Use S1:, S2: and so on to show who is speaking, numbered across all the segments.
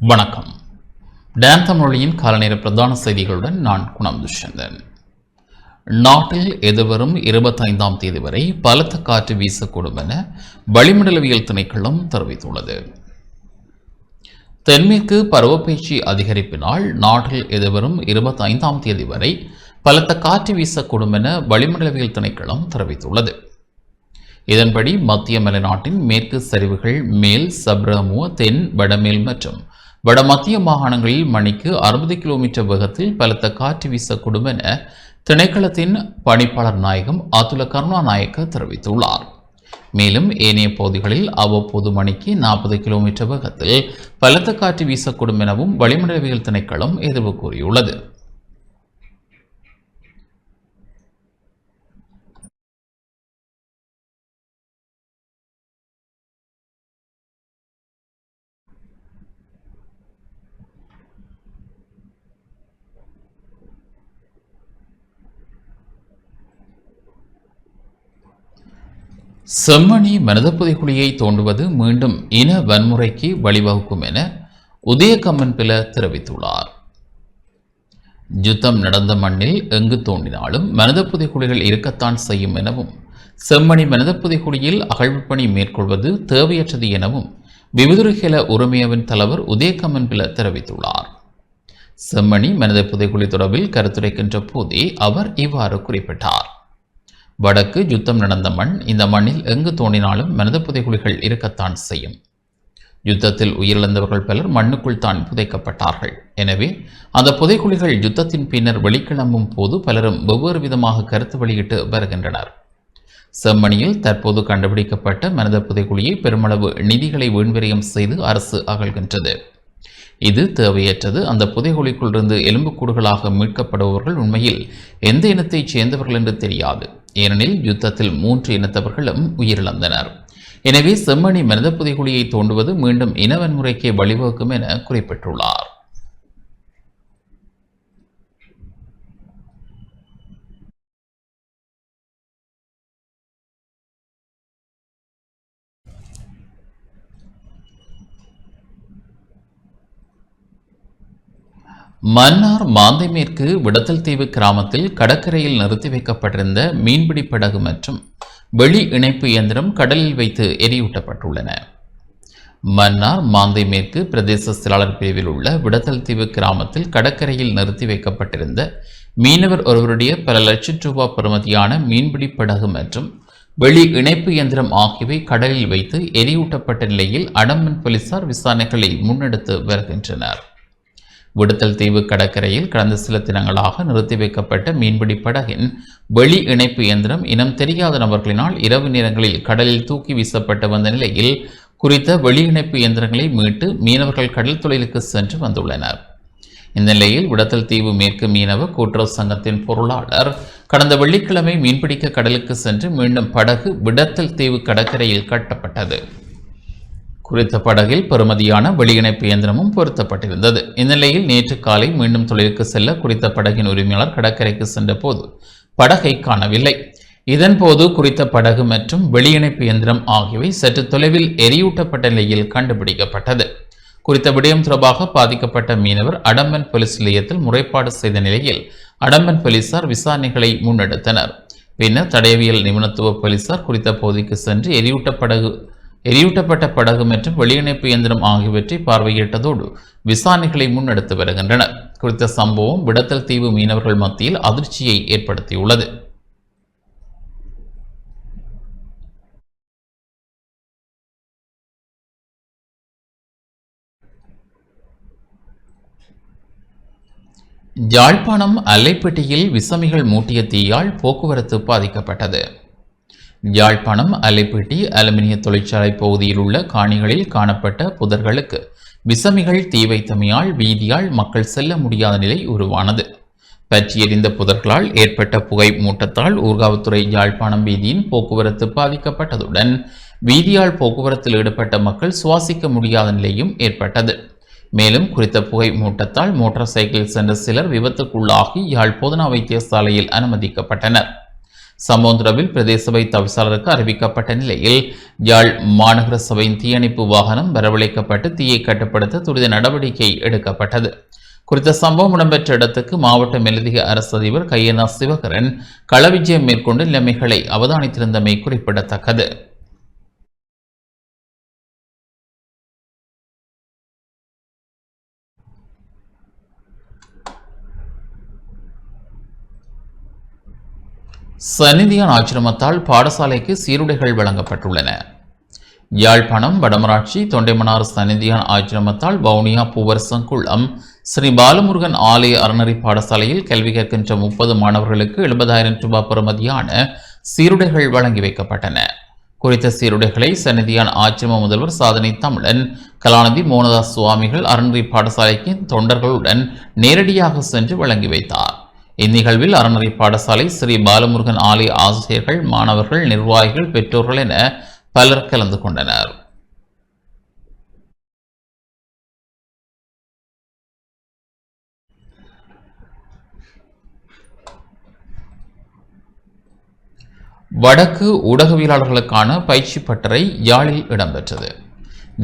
S1: வணக்கம். டேன் தமிழியின் காலநேர பிரதான செய்திகளுடன் நான் குணம் துஷந்தன் நாட்டில் எதிர்வரும் இருபத்தைந்தாம் தேதி வரை பலத்த காற்று வீசக்கூடும் என வளிமண்டலவியல் திணைக்களம் தெரிவித்துள்ளது. தென்மேற்கு பருவப்பயிற்சி அதிகரிப்பினால் நாட்டில் எதிர்வரும் இருபத்தைந்தாம் தேதி வரை பலத்த காற்று வீசக்கூடும் என வளிமண்டலவியல் திணைக்களம் தெரிவித்துள்ளது. இதன்படி மத்திய மலைநாட்டின் மேற்கு சரிவுகள் மேல் சப்ரமு தென் வடமேல் மற்றும் வடமத்திய மாகாணங்களில் மணிக்கு அறுபது கிலோமீட்டர் வேகத்தில் பலத்த காற்று வீசக்கூடும் என திணைக்களத்தின் பணிப்பாளர் நாயகம் அதுல கருணாநாயக்க தெரிவித்துள்ளார். மேலும் ஏனைய பகுதிகளில் அவ்வப்போது மணிக்கு நாற்பது கிலோமீட்டர் வேகத்தில் பலத்த காற்று வீசக்கூடும் எனவும் வளிமண்டலவியல் திணைக்களம் எதிர்வு கூறியுள்ளது. செம்மணி மனித புதைகுழியை தோண்டுவது மீண்டும் இன வன்முறைக்கு வழிவகுக்கும் என உதயகம்மன் பில தெரிவித்துள்ளார். யுத்தம் நடந்த மண்ணில் எங்கு தோண்டினாலும் மனித புதைகுழிகள் இருக்கத்தான் செய்யும் எனவும் செம்மணி மனித புதைகுழியில் அகழ்வு பணி மேற்கொள்வது தேவையற்றது எனவும் விபதுருகேல உரிமையவின் தலைவர் உதயகம்மன் பில தெரிவித்துள்ளார். செம்மணி மனித புதைகுழி தொடர்பில் கருத்துரைக்கின்ற போதே அவர் இவ்வாறு குறிப்பிட்டார். வடக்கு யுத்தம் நடந்த மண் இந்த மண்ணில் எங்கு தோண்டினாலும் மனித புதைகுழிகள் இருக்கத்தான் செய்யும். யுத்தத்தில் உயிரிழந்தவர்கள் பலர் மண்ணுக்குள் தான் புதைக்கப்பட்டார்கள். எனவே அந்த புதைக்குழிகள் யுத்தத்தின் பின்னர் வெளிக்கிளம்பும் போது பலரும் வெவ்வேறு விதமாக கருத்து வெளியிட்டு வருகின்றனர். செம்மணியில் தற்போது கண்டுபிடிக்கப்பட்ட மனித புதைக்குழியை பெருமளவு நிதிகளை வீண்விரயம் செய்து அரசு அகழ்கின்றது. இது தேவையற்றது. அந்த புதைகுழிக்குள்ளிருந்து எலும்புக்கூடுகளாக மீட்கப்படுபவர்கள் உண்மையில் எந்த இனத்தைச் சேர்ந்தவர்கள் என்று தெரியாது. ஏனெனில் யுத்தத்தில் மூன்று இனத்தவர்களும் உயிரிழந்தனர். எனவே செம்மணி மனித புதைகுழியை தோண்டுவது மீண்டும் இனவன்முறைக்கே வழிவகுக்கும் என குறிப்பிட்டுள்ளார். மன்னார் மாந்தை மேற்கு விடத்தல் தீவு கிராமத்தில் கடற்கரையில் நிறுத்தி வைக்கப்பட்டிருந்த மீன்பிடி படகு மற்றும் வெளி இணைப்பு இயந்திரம் கடலில் வைத்து எரியூட்டப்பட்டுள்ளன. மன்னார் மாந்தை மேற்கு பிரதேச செயலாளர் பிரிவில் உள்ள விடத்தல் தீவு கிராமத்தில் கடற்கரையில் நிறுத்தி வைக்கப்பட்டிருந்த மீனவர் ஒருவருடைய பல லட்சம் ரூபாய் பெறுமதியான மீன்பிடி படகு மற்றும் வெளி இணைப்பு இயந்திரம் ஆகியவை கடலில் வைத்து எரியூட்டப்பட்ட நிலையில் அடம்பன் போலீசார் விசாரணைகளை முன்னெடுத்து வருகின்றனர். விடுத்தல் தீவு கடற்கரையில் கடந்த சில தினங்களாக நிறுத்தி வைக்கப்பட்ட மீன்பிடி படகின் வெளி இணைப்பு இயந்திரம் இனம் தெரியாத நபர்களினால் இரவு நேரங்களில் கடலில் தூக்கி வீசப்பட்டு வந்த நிலையில் குறித்த வெளி இணைப்பு இயந்திரங்களை மீட்டு மீனவர்கள் கடல் தொழிலுக்கு சென்று வந்துள்ளனர். இந்த நிலையில் விடத்தல் தீவு மேற்கு மீனவ கூட்டுறவு சங்கத்தின் பொருளாளர் கடந்த வெள்ளிக்கிழமை மீன்பிடிக்க கடலுக்கு சென்று மீண்டும் படகு விடத்தல் தீவு கடற்கரையில் கட்டப்பட்டது. குறித்த படகில் பெறுமதியான வெளியிணைப்பு இயந்திரமும் பொருத்தப்பட்டிருந்தது. இந்நிலையில் நேற்று காலை மீண்டும் தொழிலுக்கு செல்ல குறித்த படகின் உரிமையாளர் கடற்கரைக்கு சென்றபோது படகை காணவில்லை. இதன்போது குறித்த படகு மற்றும் வெளியிணைப்பு இயந்திரம் ஆகியவை சற்று தொலைவில் எரியூட்டப்பட்ட நிலையில் கண்டுபிடிக்கப்பட்டது. குறித்த விடயம் தொடர்பாக பாதிக்கப்பட்ட மீனவர் அடம்பன் போலீஸ் நிலையத்தில் முறைப்பாடு செய்த நிலையில் அடம்பன் போலீசார் விசாரணைகளை முன்னெடுத்தனர். பின்னர் தடயவியல் நிபுணத்துவ போலீசார் குறித்த பகுதிக்கு சென்று எரியூட்ட படகு எரியூட்டப்பட்ட படகு மற்றும் வெளியிணைப்பு இயந்திரம் ஆகியவற்றை பார்வையிட்டதோடு விசாரணைகளை முன்னெடுத்து வருகின்றனர். குறித்த சம்பவம் விடத்தல் தீவு மீனவர்கள் மத்தியில் அதிர்ச்சியை ஏற்படுத்தியுள்ளது. யாழ்ப்பாணம் அல்லைப்பட்டியில் விசமிகள் மூட்டிய தீயால் போக்குவரத்து பாதிக்கப்பட்டது. யாழ்ப்பாணம் அலைப்பேட்டி அலுமினிய தொழிற்சாலை பகுதியில் உள்ள காணிகளில் காணப்பட்ட புதர்களுக்கு விசமிகள் தீ வைத்தமையால் வீதியால் மக்கள் செல்ல முடியாத நிலை உருவானது. பற்றியறிந்த புதர்களால் ஏற்பட்ட புகை மூட்டத்தால் ஊர்காவத்துறை யாழ்ப்பாணம் வீதியின் போக்குவரத்து பாதிக்கப்பட்டதுடன் வீதியால் போக்குவரத்தில் ஈடுபட்ட மக்கள் சுவாசிக்க முடியாத நிலையும் ஏற்பட்டது. மேலும் குறித்த புகை மூட்டத்தால் மோட்டார் சைக்கிள் சென்ற சிலர் விபத்துக்குள்ளாகி யாழ் போதனா வைத்தியசாலையில் அனுமதிக்கப்பட்டனர். சமோந்திரவில் பிரதேச சபை தவிசாளருக்கு அறிவிக்கப்பட்ட நிலையில் யாழ் மாநகர சபையின் தீயணைப்பு வாகனம் வரவழைக்கப்பட்டு தீயை கட்டுப்படுத்த துரித நடவடிக்கை எடுக்கப்பட்டது. குறித்த சம்பவம் இடம்பெற்ற இடத்துக்கு மாவட்ட மேலதிக அரசு அதிபர் கையனா சிவகரன் களவிஜயம் மேற்கொண்டு நிலைமைகளை அவதானித்திருந்தமை குறிப்பிடத்தக்கது. சந்நிதியான் ஆசிரமத்தால் பாடசாலைக்கு சீருடைகள் வழங்கப்பட்டுள்ளன. யாழ்ப்பாணம் வடமராட்சி தொண்டைமனார் சன்னிதியான் ஆசிரமத்தால் வவுனியா பூவரசங்குளம் ஸ்ரீ பாலமுருகன் ஆலய அறநறி பாடசாலையில் கல்வி கற்கின்ற முப்பது மாணவர்களுக்கு எழுபதாயிரம் ரூபாய் பெறுமதியான சீருடைகள் வழங்கி வைக்கப்பட்டன. குறித்த சீருடைகளை சன்னிதியான் ஆச்சிரம முதல்வர் சாதனை தமிழன் கலாநிதி மோனதாஸ் சுவாமிகள் அறநறி பாடசாலைக்கு தொண்டர்களுடன் நேரடியாக சென்று வழங்கி வைத்தார். இந்நிகழ்வில் அறநெறி பாடசாலை ஸ்ரீ பாலமுருகன் ஆலய ஆசிரியர்கள் மாணவர்கள் நிர்வாகிகள் பெற்றோர்கள் என பலர் கலந்து கொண்டனர். வடக்கு ஊடகவியலாளர்களுக்கான பயிற்சி பட்டறை யாழில் இடம்பெற்றது.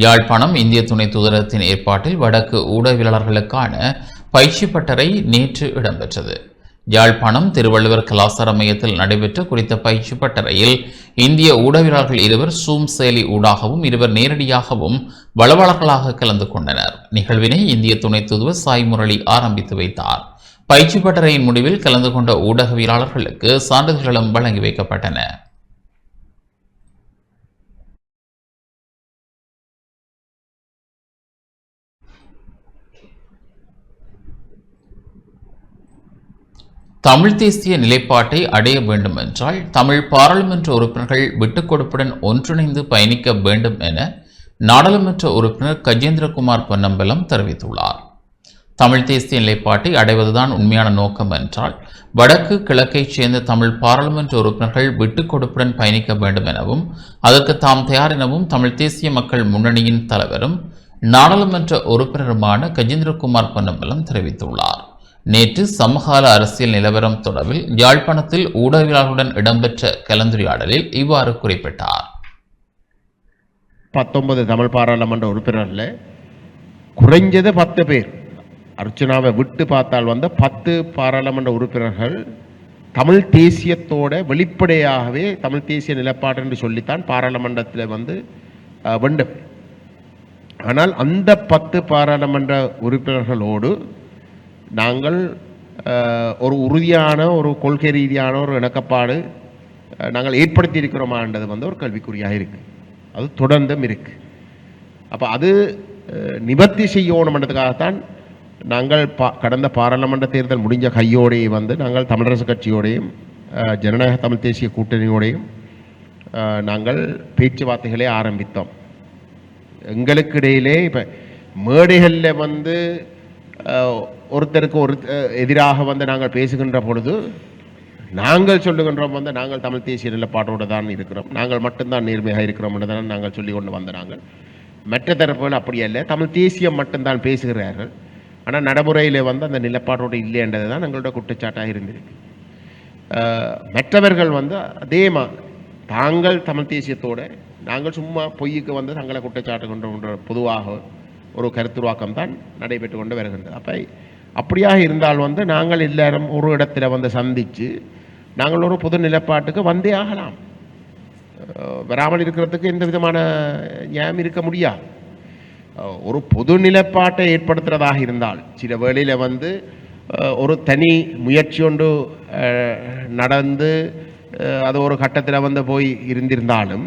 S1: யாழ்ப்பாணம் இந்திய துணை தூதரகத்தின் ஏற்பாட்டில் வடக்கு ஊடகவியலாளர்களுக்கான பயிற்சி பட்டறை நேற்று இடம்பெற்றது. யாழ்ப்பாணம் திருவள்ளுவர் கலாசார மையத்தில் நடைபெற்ற குறித்த பயிற்சி பட்டறையில் இந்திய ஊடகவியலாளர்கள் இருவர் சூம் செயலி ஊடாகவும் இருவர் நேரடியாகவும் வளவாளர்களாக கலந்து கொண்டனர். நிகழ்வினை இந்திய துணை தூதுவர் சாய் முரளி ஆரம்பித்து வைத்தார். பயிற்சி பட்டறையின் முடிவில் கலந்து கொண்ட ஊடகவியலாளர்களுக்கு சான்றிதழ்களும் வழங்கி வைக்கப்பட்டன. தமிழ் தேசிய நிலைப்பாட்டை அடைய வேண்டும் என்றால் தமிழ் பாராளுமன்ற உறுப்பினர்கள் விட்டுக் கொடுப்புடன் ஒன்றிணைந்து பயணிக்க வேண்டும் என நாடாளுமன்ற உறுப்பினர் கஜேந்திரகுமார் பொன்னம்பலம் தெரிவித்துள்ளார். தமிழ் தேசிய நிலைப்பாட்டை அடைவதுதான் உண்மையான நோக்கம் என்றால் வடக்கு கிழக்கைச் சேர்ந்த தமிழ் பாராளுமன்ற உறுப்பினர்கள் விட்டுக் கொடுப்புடன் பயணிக்க வேண்டும் எனவும் அதற்கு தாம் தயார் எனவும் தமிழ் தேசிய மக்கள் முன்னணியின் தலைவரும் நாடாளுமன்ற உறுப்பினருமான கஜேந்திரகுமார் பொன்னம்பலம் தெரிவித்துள்ளார். நேற்று சமகால அரசியல் நிலவரம் தொடர்பில் யாழ்ப்பாணத்தில் ஊடகவியலாளர்களுடன் இடம்பெற்ற கலந்துரையாடலில் இவ்வாறு குறிப்பிட்டார்.
S2: பத்தொன்பது தமிழ் பாராளுமன்ற உறுப்பினர்களில் குறைஞ்சது பத்து பேர். அர்ச்சனாவை விட்டு பார்த்தால் வந்த பத்து பாராளுமன்ற உறுப்பினர்கள் தமிழ் தேசியத்தோட வெளிப்படையாகவே தமிழ் தேசிய நிலப்பாடு என்று சொல்லித்தான் பாராளுமன்றத்தில் வந்து அஹ், வேண்டும். ஆனால் அந்த பத்து பாராளுமன்ற உறுப்பினர்களோடு நாங்கள் ஒரு உறுதியான ஒரு கொள்கை ரீதியான ஒரு இணக்கப்பாடு நாங்கள் ஏற்படுத்தி இருக்கிறோமான்றது வந்து ஒரு கல்விக்குறியாக இருக்குது அது தொடர்ந்தும் இருக்குது அப்போ அது நிபத்தி செய்யணுமன்றதுக்காகத்தான் நாங்கள் பா கடந்த பாராளுமன்ற தேர்தல் முடிஞ்ச கையோடையே வந்து நாங்கள் தமிழரசு கட்சியோடையும் ஜனநாயக தமிழ் தேசிய கூட்டணியோடையும் நாங்கள் பேச்சுவார்த்தைகளை ஆரம்பித்தோம். எங்களுக்கு இடையிலே இப்போ மேடைகளில் வந்து ஒருத்தருக்கு ஒரு எதிராக வந்து நாங்கள் பேசுகின்ற பொழுது நாங்கள் சொல்லுகின்றோம் வந்து நாங்கள் தமிழ் தேசிய நிலப்பாட்டோடு தான் இருக்கிறோம். நாங்கள் மட்டும்தான் நேர்மையாக இருக்கிறோம் என்று தான் நாங்கள் சொல்லி கொண்டு வந்த நாங்கள். மற்ற தரப்புகள் அப்படி அல்ல. தமிழ் தேசியம் மட்டும்தான் பேசுகிறார்கள். ஆனால் நடைமுறையில் வந்து அந்த நிலப்பாட்டோடு இல்லைன்றது தான் எங்களோட குற்றச்சாட்டாக இருந்திருக்கு. மற்றவர்கள் வந்து அதே மா தாங்கள் தமிழ் தேசியத்தோடு நாங்கள் சும்மா பொய்யுக்கு வந்து தங்களை குற்றச்சாட்டுகின்ற பொதுவாக ஒரு கருத்துருவாக்கம் தான் நடைபெற்று கொண்டு வருகின்றது. அப்போ அப்படியாக இருந்தால் வந்து நாங்கள் எல்லாரும் ஒரு இடத்துல வந்து சந்தித்து நாங்கள் ஒரு பொது நிலப்பாட்டுக்கு வந்தே ஆகலாம். வராமல் இருக்கிறதுக்கு எந்த விதமான நியாயம் இருக்க முடியாது. ஒரு பொது நிலப்பாட்டை ஏற்படுத்துறதாக இருந்தால் சில வேளையில் வந்து ஒரு தனி முயற்சி ஒன்று நடந்து அது ஒரு கட்டத்தில் வந்து போய் இருந்திருந்தாலும்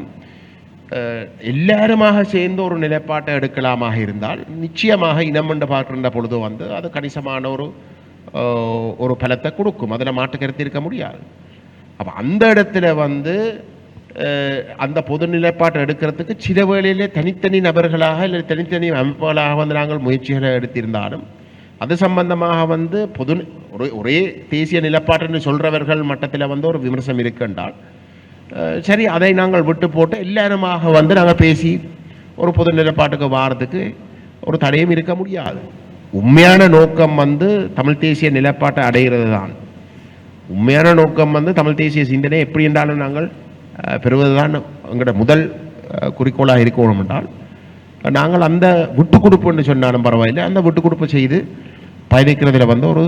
S2: எல்லாருமாக சேர்ந்து ஒரு நிலைப்பாட்டை எடுக்கலாமாக இருந்தால் நிச்சயமாக இனம் என்று பார்க்கின்ற பொழுது வந்து அது கணிசமான ஒரு ஒரு பலத்தை கொடுக்கும். அதில் மாற்றுக்கருத்து இருக்க முடியாது. அப்போ அந்த இடத்துல வந்து அந்த பொது நிலைப்பாட்டை எடுக்கிறதுக்கு சில வேளையிலே தனித்தனி நபர்களாக இல்லை தனித்தனி அமைப்புகளாக வந்து நாங்கள் முயற்சிகளை எடுத்திருந்தாலும் அது சம்பந்தமாக வந்து பொது ஒரே ஒரே தேசிய நிலப்பாட்டுன்னு சொல்கிறவர்கள் மட்டத்தில் வந்து ஒரு விமர்சனம் இருக்கின்றால் சரி அதை நாங்கள் விட்டு போட்டு எல்லாருமாக வந்து நாங்கள் பேசி ஒரு பொது நிலப்பாட்டுக்கு வாரத்துக்கு ஒரு தடையும் இருக்க முடியாது உண்மையான நோக்கம் வந்து தமிழ் தேசிய நிலப்பாட்டை அடைகிறது தான் உண்மையான நோக்கம் வந்து தமிழ் தேசிய சிந்தனை எப்படி என்றாலும் நாங்கள் பெறுவது பெறுவதுதான் எங்களோட முதல் குறிக்கோளாக இருக்கணும் என்றால் நாங்கள் அந்த விட்டு கொடுப்புன்னு சொன்னாலும் பரவாயில்லை அந்த விட்டு கொடுப்பு செய்து பயணிக்கிறதுல வந்து ஒரு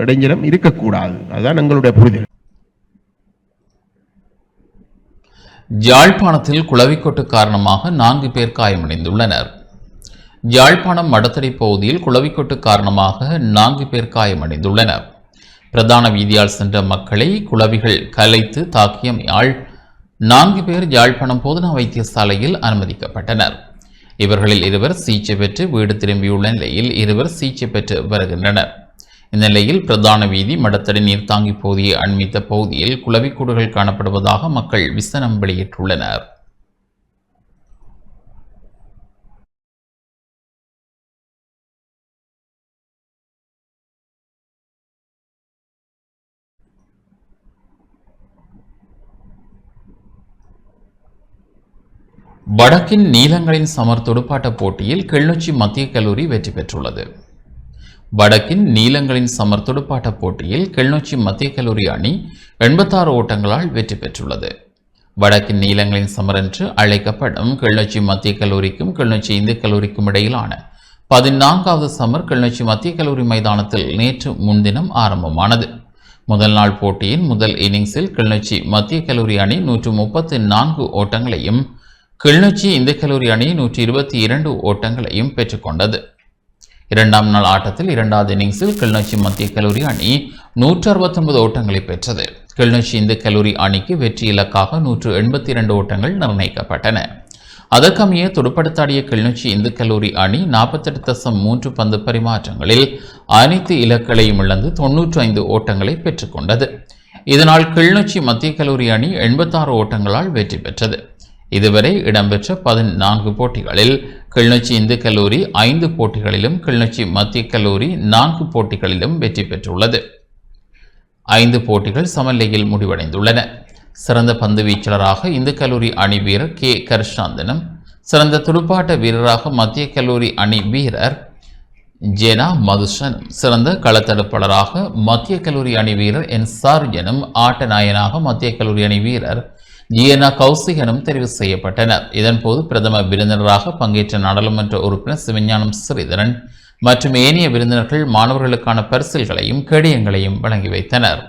S2: இடைஞ்சலம் இருக்கக்கூடாது அதுதான் எங்களுடைய புரிதல்
S1: யாழ்ப்பாணத்தில் குளவிக்கொட்டு காரணமாக நான்கு பேர் காயமடைந்துள்ளனர். யாழ்ப்பாணம் மடத்தடை பகுதியில் குளவிக்கொட்டு காரணமாக நான்கு பேர் காயமடைந்துள்ளனர். பிரதான வீதியால் சென்ற மக்களை குளவிகள் கலைத்து தாக்கியமையால் நான்கு பேர் யாழ்ப்பாணம் போதனா வைத்தியசாலையில் அனுமதிக்கப்பட்டனர். இவர்களில் இருவர் சிகிச்சை பெற்று வீடு திரும்பியுள்ள நிலையில் இருவர் சிகிச்சை பெற்று வருகின்றனர். இந்நிலையில் பிரதான வீதி மடத்தடி நீர்த்தாங்கி பகுதியை அண்மித்த பகுதியில் குளவிக்கூடுகள் காணப்படுவதாக மக்கள் விசனம் வெளியிட்டுள்ளனர். வடக்கின் நீலங்களின் சமர் துடுப்பாட்ட போட்டியில் கிளிநொச்சி மத்திய கல்லூரி வெற்றி பெற்றுள்ளது. வடக்கின் நீலங்களின் சமர் துடுப்பாட்ட போட்டியில் கிளிநொச்சி மத்திய கல்லூரி அணி எண்பத்தாறு ஓட்டங்களால் வெற்றி பெற்றுள்ளது. வடக்கின் நீலங்களின் சமர் என்று அழைக்கப்படும் கிளிநொச்சி மத்திய கல்லூரிக்கும் கிளிநொச்சி இந்திய கல்லூரிக்கும் இடையிலான பதினான்காவது சமர் கிளிநொச்சி மத்திய கல்லூரி மைதானத்தில் நேற்று முன்தினம் ஆரம்பமானது. முதல் நாள் போட்டியின் முதல் இன்னிங்ஸில் கிளிநொச்சி மத்திய கல்லூரி அணி நூற்று முப்பத்து நான்கு ஓட்டங்களையும் கிளிநொச்சி இந்திய கல்லூரி அணி நூற்றி இருபத்தி இரண்டு ஓட்டங்களையும் பெற்றுக்கொண்டது. இரண்டாம் நாள் ஆட்டத்தில் இரண்டாவது இன்னிங்ஸில் கிளிநொச்சி மத்திய கல்லூரி அணி நூற்று அறுபத்தொன்பது ஓட்டங்களை பெற்றது. கிளிநொச்சி இந்து கல்லூரி அணிக்கு வெற்றி இலக்காக நூற்று எண்பத்தி இரண்டு ஓட்டங்கள் நிர்ணயிக்கப்பட்டன. அதற்கமைய துடுப்படுத்தாடிய கிளிநொச்சி இந்து கல்லூரி அணி நாற்பத்தெட்டு தசம் மூன்று பந்து பரிமாற்றங்களில் அனைத்து இலக்களையும் இழந்து தொன்னூற்று ஐந்து ஓட்டங்களை பெற்றுக்கொண்டது இதனால் கிளிநொச்சி மத்திய கல்லூரி அணி எண்பத்தாறு ஓட்டங்களால் வெற்றி பெற்றது. இதுவரை இடம்பெற்ற பதினான்கு போட்டிகளில் கிளிநொச்சி இந்து கல்லூரி ஐந்து போட்டிகளிலும் கிளிநொச்சி மத்திய கல்லூரி நான்கு போட்டிகளிலும் வெற்றி பெற்றுள்ளது. ஐந்து போட்டிகள் சமநிலையில் முடிவடைந்துள்ளன. சிறந்த பந்து வீச்சாளராக இந்து கல்லூரி அணி வீரர் கே. கருஷ்ணாந்தனும் சிறந்த துடுப்பாட்ட வீரராக மத்திய கல்லூரி அணி வீரர் ஜெனா மதுஷன் சிறந்த களத்தடுப்பாளராக மத்திய கல்லூரி அணி வீரர் என். சார்ஜனும் ஆட்ட நாயனாக மத்திய கல்லூரி அணி வீரர் ஜியனா கௌசிகனும் தெரிவு செய்யப்பட்டனர். இதன்போது பிரதம விருந்தினராக பங்கேற்ற நாடாளுமன்ற உறுப்பினர் சிவஞானம் ஸ்ரீதரன் மற்றும் ஏனைய விருந்தினர்கள் மாணவர்களுக்கான பரிசில்களையும் கேடயங்களையும் வழங்கி வைத்தனர்.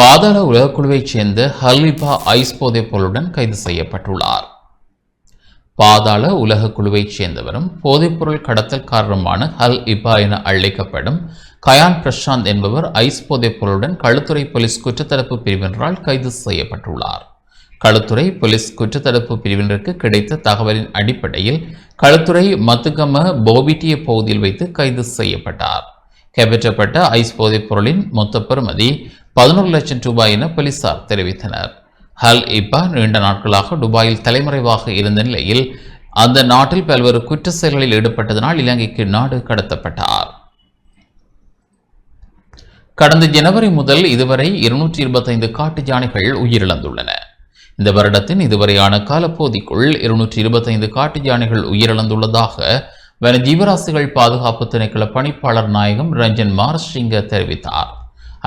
S1: பாதாள உலகக்குழுவைச் சேர்ந்த ஹலிபா ஐஸ் போதைப் பொருளுடன் கைது செய்யப்பட்டுள்ளார். பாதாள உலக குழுவைச் சேர்ந்தவரும் போதைப்பொருள் கடத்தல்காரருமான ஹல் இபா என அழைக்கப்படும் கயான் பிரசாந்த் என்பவர் ஐஸ் போதைப்பொருளுடன் களுத்துறை போலீஸ் குற்றத்தடுப்பு பிரிவினரால் கைது செய்யப்பட்டுள்ளார். களுத்துறை போலீஸ் குற்றத்தடுப்பு பிரிவினருக்கு கிடைத்த தகவலின் அடிப்படையில் களுத்துறை மத்துகம போபிட்டிய பகுதியில் வைத்து கைது செய்யப்பட்டார். கைப்பற்றப்பட்ட ஐஸ் போதைப் பொருளின் மொத்த பெறுமதி பதினோரு லட்சம் ரூபாய் என போலீசார் தெரிவித்தனர். ஹல் இப்பா நீண்ட நாட்களாக துபாயில் தலைமறைவாக இருந்த நிலையில் அந்த நாட்டில் பல்வேறு குற்ற செயல்களில் ஈடுபட்டதனால் இலங்கைக்கு நாடு கடத்தப்பட்டார். கடந்த ஜனவரி முதல் இதுவரை இருநூற்றி இருபத்தைந்து காட்டு யானைகள் உயிரிழந்துள்ளன. இந்த வருடத்தின் இதுவரையான காலப்பகுதிக்குள் இருநூற்றி இருபத்தைந்து காட்டு யானைகள் உயிரிழந்துள்ளதாக வன ஜீவராசிகள் பாதுகாப்பு திணைக்கள பணிப்பாளர் நாயகம் ரஞ்சன் மாரசிங்க தெரிவித்தார்.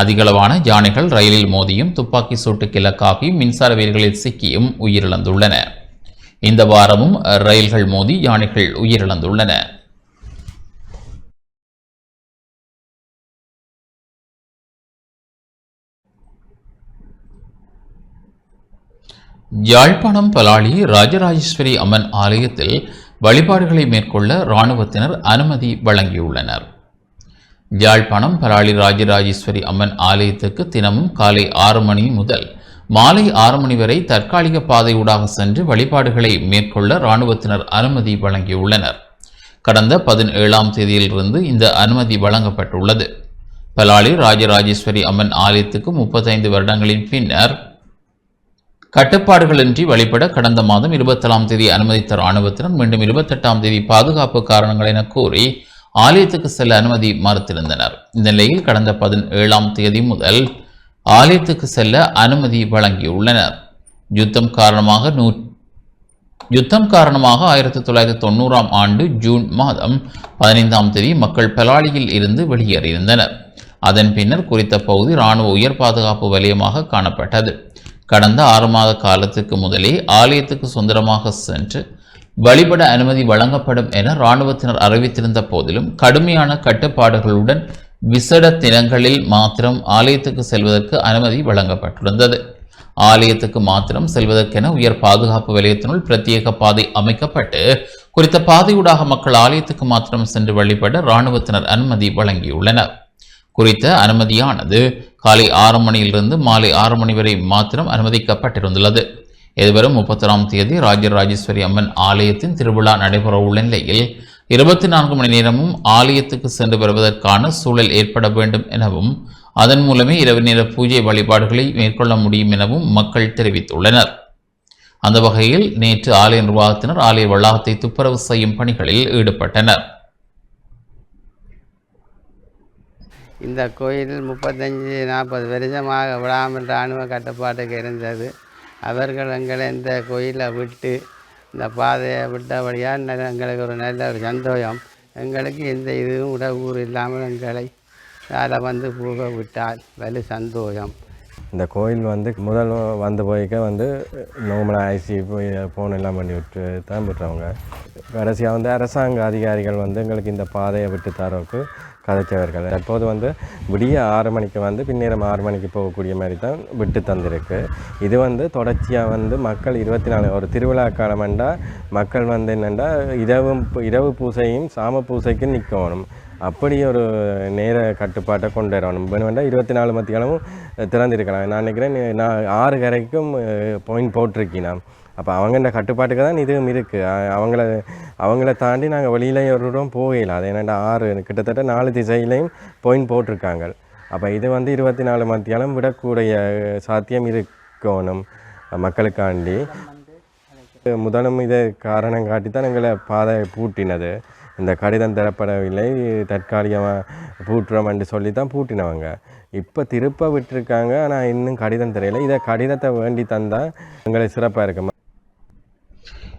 S1: அதிகளவான யானைகள் ரயிலில் மோதியும் துப்பாக்கி சூட்டுக்கு இலக்காகியும் மின்சார வேல்களில் சிக்கியும் உயிரிழந்துள்ளன. இந்த வாரமும் ரயில்கள் மோதி யானைகள் உயிரிழந்துள்ளன. யாழ்ப்பாணம் பலாளி ராஜராஜேஸ்வரி அம்மன் ஆலயத்தில் வழிபாடுகளை மேற்கொள்ள இராணுவத்தினர் அனுமதி வழங்கியுள்ளனர். யாழ்ப்பாணம் பராளி ராஜராஜேஸ்வரி அம்மன் ஆலயத்துக்கு தினமும் காலை ஆறு மணி முதல் மாலை ஆறு மணி வரை தற்காலிக பாதையூடாக சென்று வழிபாடுகளை மேற்கொள்ள இராணுவத்தினர் அனுமதி வழங்கியுள்ளனர். கடந்த பதினேழாம் தேதியிலிருந்து இந்த அனுமதி வழங்கப்பட்டுள்ளது. பலாளி ராஜராஜேஸ்வரி அம்மன் ஆலயத்துக்கு முப்பத்தைந்து வருடங்களின் பின்னர் கட்டுப்பாடுகளின்றி வழிபட கடந்த மாதம் இருபத்தேழாம் தேதி அனுமதித்த இராணுவத்தினர் மீண்டும் இருபத்தெட்டாம் தேதி பாதுகாப்பு காரணங்கள் என கூறி ஆலயத்துக்கு செல்ல அனுமதி மறுத்திருந்தனர். இந்த நிலையில் கடந்த பதினேழாம் தேதி முதல் ஆலயத்துக்கு செல்ல அனுமதி வழங்கியுள்ளனர். யுத்தம் காரணமாக நூ யுத்தம் காரணமாக ஆயிரத்தி தொள்ளாயிரத்தி தொண்ணூறாம் ஆண்டு ஜூன் மாதம் பதினைந்தாம் தேதி மக்கள் பலாலியில் இருந்து வெளியேறியிருந்தனர். அதன் பின்னர் குறித்த பகுதி இராணுவ உயர் பாதுகாப்பு வலயமாக காணப்பட்டது. கடந்த ஆறு மாத காலத்துக்கு முதலே ஆலயத்துக்கு சுதந்திரமாக சென்று வழிபட அனுமதி வழங்கப்படும் என இராணுவத்தினர் அறிவித்திருந்த போதிலும் கடுமையான கட்டுப்பாடுகளுடன் விசட தினங்களில் மாத்திரம் ஆலயத்துக்கு செல்வதற்கு அனுமதி வழங்கப்பட்டிருந்தது. ஆலயத்துக்கு மாத்திரம் செல்வதற்கென உயர் பாதுகாப்பு வலயத்தினுள் பிரத்யேக பாதை அமைக்கப்பட்டு குறித்த பாதையூடாக மக்கள் ஆலயத்துக்கு மாத்திரம் சென்று வழிபட இராணுவத்தினர் அனுமதி வழங்கியுள்ளனர். குறித்த அனுமதியானது காலை ஆறு மணியிலிருந்து மாலை ஆறு மணி வரை மாத்திரம் அனுமதிக்கப்பட்டிருந்துள்ளது. எதிர்வரும் முப்பத்தொராம் தேதி ராஜராஜேஸ்வரி அம்மன் ஆலயத்தின் திருவிழா நடைபெறவுள்ள நிலையில் இருபத்தி நான்கு மணி நேரமும் ஆலயத்துக்கு சென்று வருவதற்கான சூழல் ஏற்பட வேண்டும் எனவும் அதன் மூலமே இரவு நேர பூஜை வழிபாடுகளை மேற்கொள்ள முடியும் எனவும் மக்கள் தெரிவித்துள்ளனர். அந்த வகையில் நேற்று ஆலய நிர்வாகத்தினர் ஆலய வளாகத்தை துப்புரவு செய்யும் பணிகளில் ஈடுபட்டனர்.
S3: இந்த கோயில் முப்பத்தஞ்சு நாற்பது வருஷமாக விடாமல் இராணுவ கட்டுப்பாட்டுக்கு இருந்தது. அவர்கள் எங்களை இந்த கோயிலை விட்டு இந்த பாதையை விட்டபடியாக எங்களுக்கு ஒரு நல்ல ஒரு சந்தோஷம்? எங்களுக்கு எந்த இதுவும் உடவுறு இல்லாமல் எங்களை அதில் வந்து போக விட்டால் வலு சந்தோஷம்.
S4: இந்த கோயில் வந்து முதல் வந்து போய்க்க வந்து நோமலாக ஐசி போய் ஃபோன் எல்லாம் பண்ணி விட்டு தான் விட்டுறவங்க. கடைசியாக வந்து அரசாங்க அதிகாரிகள் வந்து எங்களுக்கு இந்த பாதையை விட்டு தரவுக்கு கதைச்சவர்கள் தற்போது வந்து விடிய ஆறு மணிக்கு வந்து பின்னேரம் ஆறு மணிக்கு போகக்கூடிய மாதிரி தான் விட்டு தந்திருக்கு. இது வந்து தொடர்ச்சியாக வந்து மக்கள் இருபத்தி நாலு ஒரு திருவிழா காலமெண்டா மக்கள் வந்து என்னென்னா இரவும் இரவு பூசையும் சாம பூசைக்கும் நிற்கணும் அப்படி ஒரு நேர கட்டுப்பாட்டை கொண்டு வரணும் வேணுமெண்டா இருபத்தி நாலு மத்தியானமும் திறந்திருக்கலாம். நான் நினைக்கிறேன் நான் ஆறு கரைக்கும் பாயிண்ட் போட்டிருக்கேன் நான் அப்போ அவங்கள்ட கட்டுப்பாட்டுக்கு தான் இதுவும் இருக்குது அவங்கள அவங்கள தாண்டி நாங்கள் வெளியில் ஒரு போகல அது என்னென்னா ஆறு கிட்டத்தட்ட நாலு திசையிலையும் பாயிண்ட் போட்டிருக்காங்க. அப்போ இது வந்து இருபத்தி நாலு மத்தியாலும் விடக்கூடிய சாத்தியம் இருக்கணும் மக்களுக்காண்டி. முதலும் இதை காரணம் காட்டி தான் எங்களை பாதை பூட்டினது. இந்த கடிதம் தரப்படவில்லை தற்காலிகமாக பூட்டுறோம் என்று சொல்லி தான் பூட்டினவங்க. இப்போ திருப்ப விட்டுருக்காங்க ஆனால் இன்னும் கடிதம் தெரியல இதை கடிதத்தை வேண்டி தந்தால் எங்களுக்கு சிறப்பாக இருக்கும்.